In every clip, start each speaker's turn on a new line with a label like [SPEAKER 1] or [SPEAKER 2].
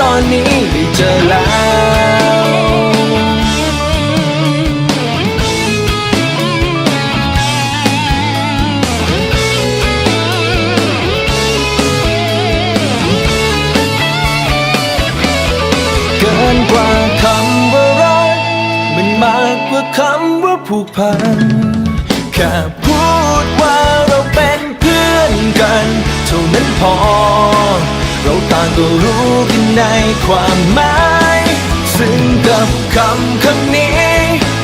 [SPEAKER 1] ตอนนี้ได้เจอแล้วเกินกว่าคำว่ารักมันมากกว่าคำว่าผูกพันแค่พูดว่าเราเป็นเพื่อนกัน เท่านั้นพอ ต่างก็รู้กันในความหมายซึ่งกับคำคำนี้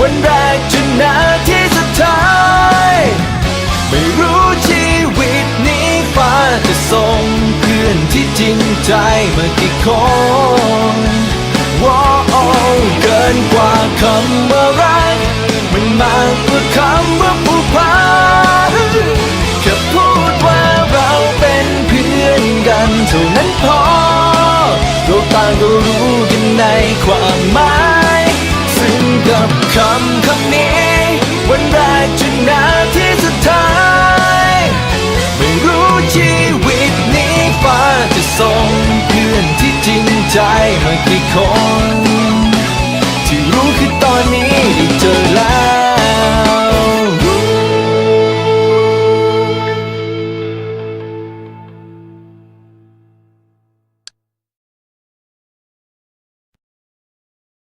[SPEAKER 1] วันแรกจนนาทีสุดท้าย ไม่รู้ชีวิตนี้ฟ้าจะส่งเพื่อนที่จริงใจมากี่คนว้าวเกินกว่า ก็รู้กันในความหมายซึ่งกับคำคำนี้ วันแรกจนนาทีสุดท้าย ไม่รู้ชีวิตนี้ฟ้าจะส่งเพื่อนที่จริงใจมากี่คน ที่รู้คือตอนนี้ได้เจอแล้ว